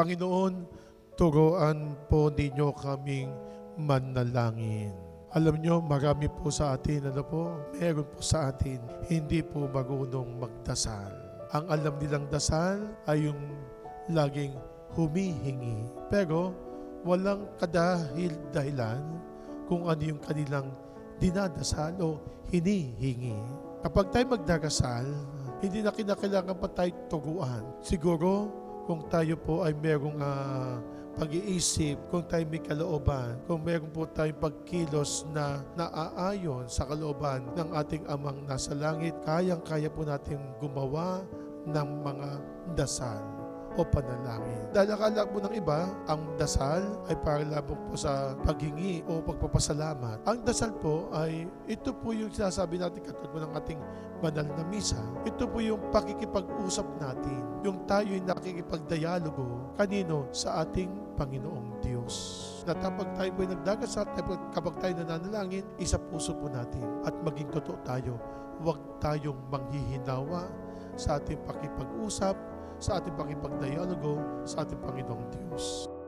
Panginoon, turuan po ninyo kaming manalangin. Alam nyo, marami po sa atin, ano po, meron po sa atin, hindi po marunong magdasal. Ang alam nilang dasal ay yung laging humihingi. Pero walang kadahil-dahilan kung ano yung kanilang dinadasal o hinihingi. Kapag tayo magdarasal, hindi na kinakailangan pa tayo tuguan. Siguro, kung tayo po ay merong ah, pag-iisip, kung tayo may kalooban, kung meron po tayong pagkilos na naaayon sa kalooban ng ating amang nasa langit, kayang-kaya po natin gumawa ng mga dasal o panalangin. Dahil akala po ng iba, ang dasal ay para lamang po sa paghingi o pagpapasalamat. Ang dasal po ay, ito po yung sinasabi natin katulad po ng ating banal na misa. Ito po yung pakikipag-usap natin. Yung tayo ay nakikipagdialogo kanino sa ating Panginoong Diyos. Na kapag tayo po ay nagdagasal, kapag tayo nananalangin, isa puso po natin at maging totoo tayo. Huwag tayong manghihinawa sa ating pakipag-usap, sa ating pakipagdialogo sa ating Panginoong Diyos.